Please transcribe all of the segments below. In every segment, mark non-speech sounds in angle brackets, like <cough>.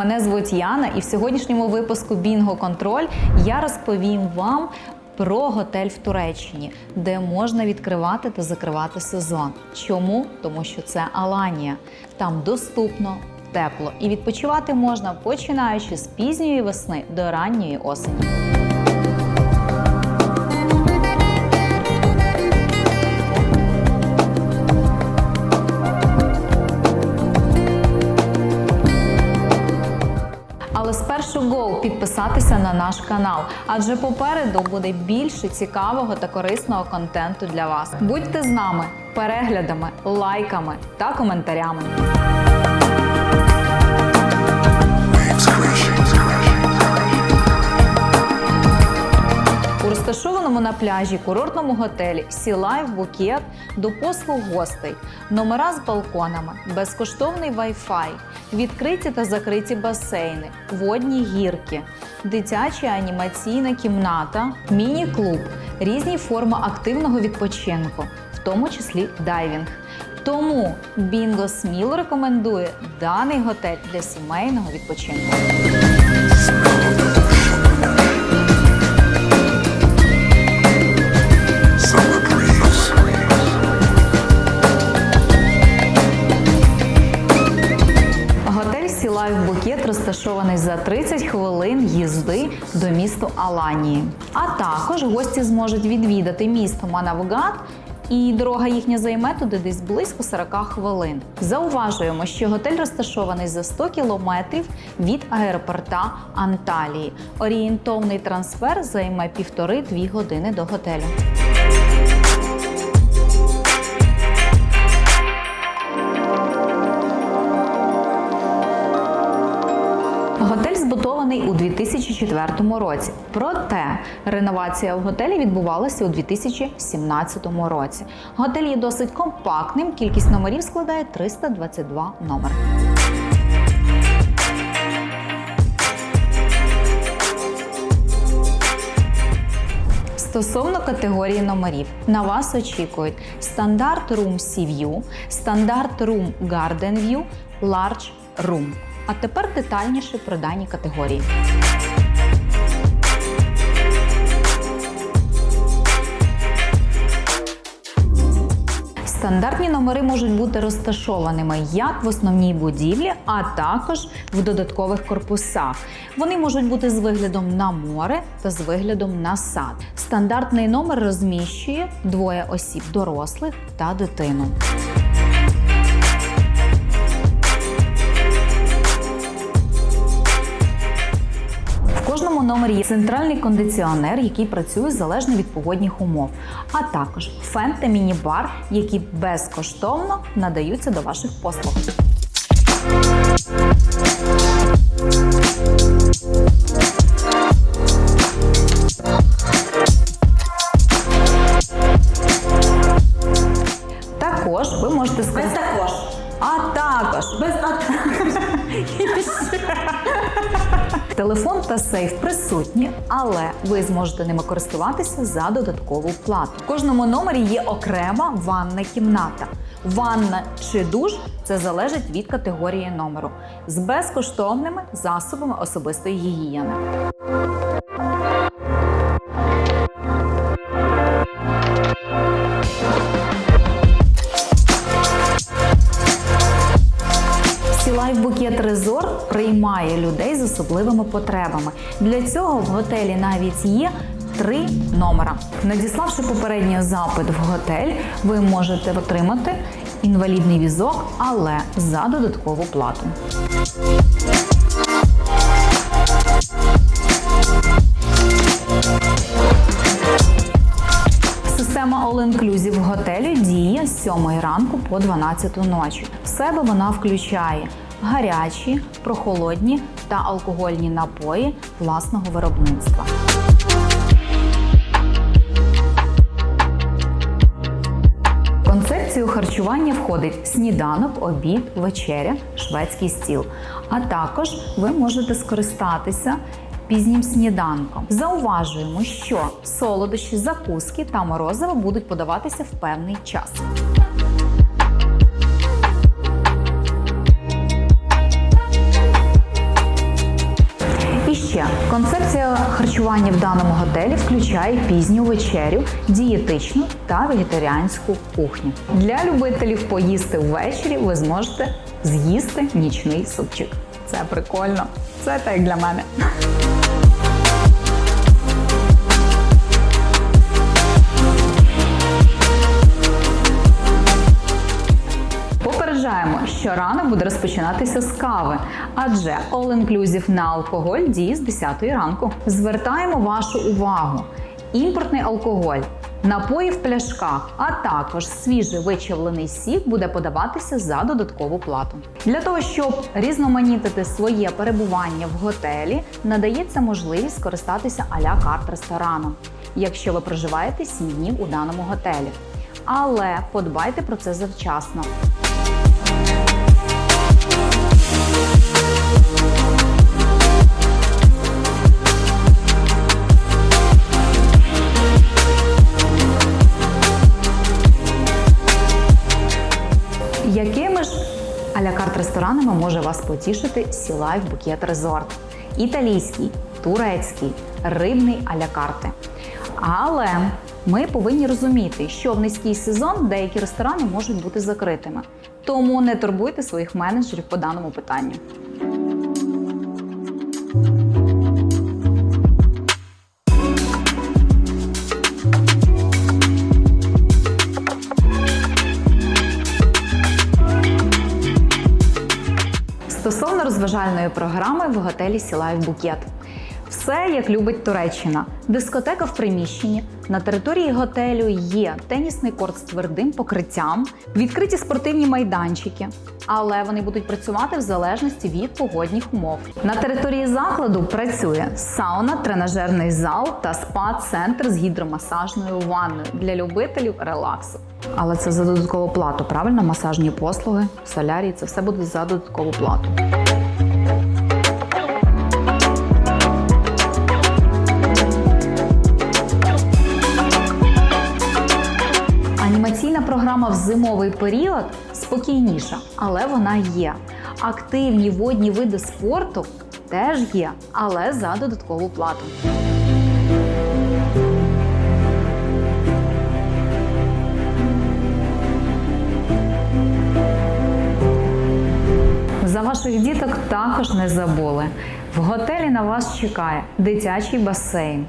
Мене звуть Яна, і в сьогоднішньому випуску Бінго Контроль я розповім вам про готель в Туреччині, де можна відкривати та закривати сезон. Чому? Тому що це Аланія. Там доступно, тепло і відпочивати можна починаючи з пізньої весни до ранньої осені. Підписатися на наш канал, адже попереду буде більше цікавого та корисного контенту для вас. Будьте з нами переглядами, лайками та коментарями. Розташованому на пляжі курортному готелі Life Bukit до послуг гостей, номера з балконами, безкоштовний Wi-Fi, відкриті та закриті басейни, водні гірки, дитяча анімаційна кімната, міні-клуб, різні форми активного відпочинку, в тому числі дайвінг. Тому Бінго сміло рекомендує даний готель для сімейного відпочинку. Розташований за 30 хвилин їзди до місту Аланії. А також гості зможуть відвідати місто Манавгат. І дорога їхня займе туди десь близько 40 хвилин. Зауважуємо, що готель розташований за 100 кілометрів від аеропорта Анталії. Орієнтовний трансфер займе півтори-дві години до готелю. Збудований у 2004 році. Проте реновація в готелі відбувалася у 2017 році. Готель є досить компактним. Кількість номерів складає 322 номери. Стосовно категорії номерів, на вас очікують стандарт Room Sea View, стандарт Room Garden View, Large Room. А тепер детальніше про дані категорії. Стандартні номери можуть бути розташованими як в основній будівлі, а також в додаткових корпусах. Вони можуть бути з виглядом на море та з виглядом на сад. Стандартний номер розміщує двоє осіб дорослих та дитину. Номері є центральний кондиціонер, який працює залежно від погодних умов, а також фен та міні-бар, які безкоштовно надаються до ваших послуг. Також ви можете сказати. також. А також Без <laughs> Телефон та сейф присутні, але ви зможете ними користуватися за додаткову плату. В кожному номері є окрема ванна кімната. Ванна чи душ це залежить від категорії номеру з безкоштовними засобами особистої гігієни. Сілайф Букет Резорт приймає людей з особливими потребами. Для цього в готелі навіть є три номера. Надіславши попередній запит в готель, ви можете отримати інвалідний візок, але за додаткову плату. Система All Inclusive в готелі діє з 7 ранку по 12 ночі. В себе вона включає гарячі, прохолодні та алкогольні напої власного виробництва. Концепцію харчування входить сніданок, обід, вечеря, шведський стіл. А також ви можете скористатися пізнім сніданком. Зауважуємо, що солодощі, закуски та морозиво будуть подаватися в певний час. Харчування в даному готелі включає пізню вечерю, дієтичну та вегетаріанську кухню. Для любителів поїсти ввечері ви зможете з'їсти нічний супчик. Це прикольно. Це так для мене. Що ранок буде розпочинатися з кави, адже all-inclusive на алкоголь діє з 10 ранку. Звертаємо вашу увагу: імпортний алкоголь, напої в пляшках, а також свіжий вичавлений сік буде подаватися за додаткову плату. Для того щоб різноманітити своє перебування в готелі, надається можливість скористатися а-ля карт рестораном, якщо ви проживаєте 7 днів у даному готелі. Але подбайте про це завчасно. А-ля ресторанами може вас потішити Сілайф Букет Резорт? Італійський, турецький, рибний а-ля. Але ми повинні розуміти, що в низький сезон деякі ресторани можуть бути закритими. Тому не турбуйте своїх менеджерів по даному питанню. Розважальної програми в готелі Сілайв Букет. Все як любить Туреччина. Дискотека в приміщенні. На території готелю є тенісний корт з твердим покриттям, відкриті спортивні майданчики, але вони будуть працювати в залежності від погодних умов. На території закладу працює сауна, тренажерний зал та спа-центр з гідромасажною ванною для любителів релаксу. Але це за додаткову плату, правильно? Масажні послуги, солярій це все буде за додаткову плату. В зимовий період спокійніша, але вона є. Активні водні види спорту теж є, але за додаткову плату. За ваших діток також не забули. В готелі на вас чекає дитячий басейн,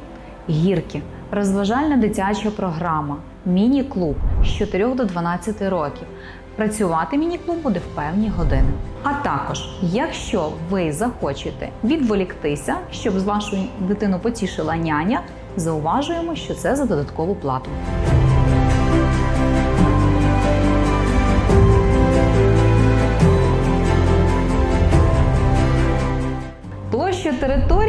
гірки, розважальна дитяча програма, міні-клуб з 4 до 12 років. Працювати міні-клуб буде в певні години. А також, якщо ви захочете відволіктися, щоб з вашою дитину потішила няня, зауважуємо, що це за додаткову плату. Площа території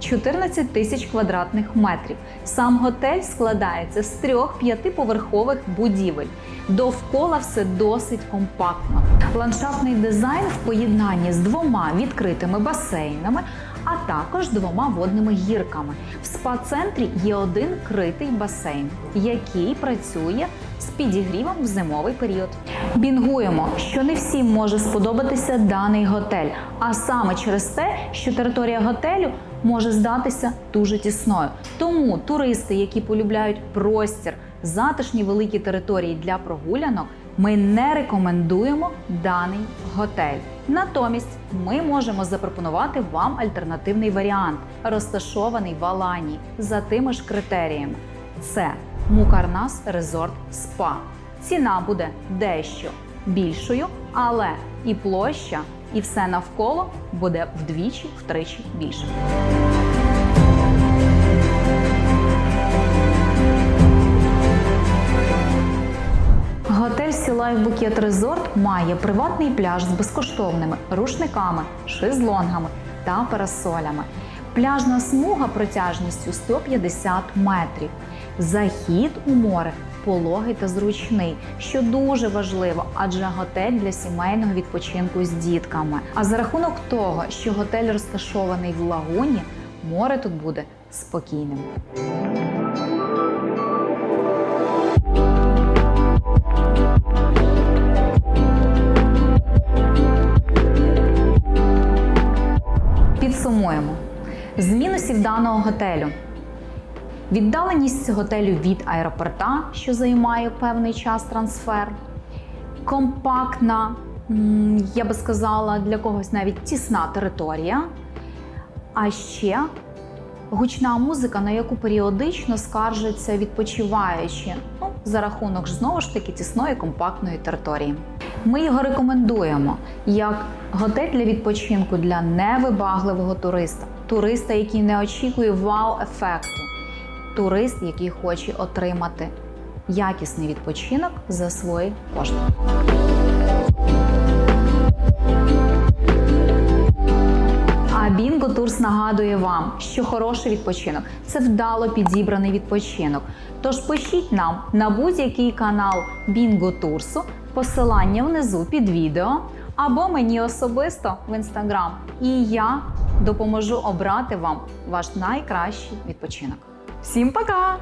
14 тисяч квадратних метрів. Сам готель складається з трьох п'ятиповерхових будівель. Довкола все досить компактно. Ландшафтний дизайн в поєднанні з двома відкритими басейнами, а також двома водними гірками. В спа-центрі є один критий басейн, який працює з підігрівом в зимовий період. Бінгуємо, що не всім може сподобатися даний готель, а саме через те, що територія готелю може здатися дуже тісною. Тому туристи, які полюбляють простір, затишні великі території для прогулянок, ми не рекомендуємо даний готель. Натомість ми можемо запропонувати вам альтернативний варіант, розташований в Аланії за тими ж критеріями. Це Мукарнас Резорт Спа. Ціна буде дещо більшою, але і площа, і все навколо буде вдвічі-втричі більше. Готель Сілайв Букет Резорт має приватний пляж з безкоштовними рушниками, шезлонгами та парасолями. Пляжна смуга протяжністю 150 метрів. Захід у море пологий та зручний, що дуже важливо, адже готель для сімейного відпочинку з дітками. А за рахунок того, що готель розташований в лагуні, море тут буде спокійним. Підсумуємо. З мінусів даного готелю віддаленість готелю від аеропорта, що займає певний час трансфер, компактна, я би сказала, для когось навіть тісна територія. А ще гучна музика, на яку періодично скаржаться відпочиваючі, ну, за рахунок знову ж таки тісної компактної території. Ми його рекомендуємо як готель для відпочинку для невибагливого туриста, туриста, який не очікує вау-ефекту, турист, який хоче отримати якісний відпочинок за свої кошти. Bingo Tours нагадує вам, що хороший відпочинок це вдало підібраний відпочинок. Тож пишіть нам на будь-який канал Bingo Tours, посилання внизу під відео, або мені особисто в інстаграм. І я допоможу обрати вам ваш найкращий відпочинок. Всім пока!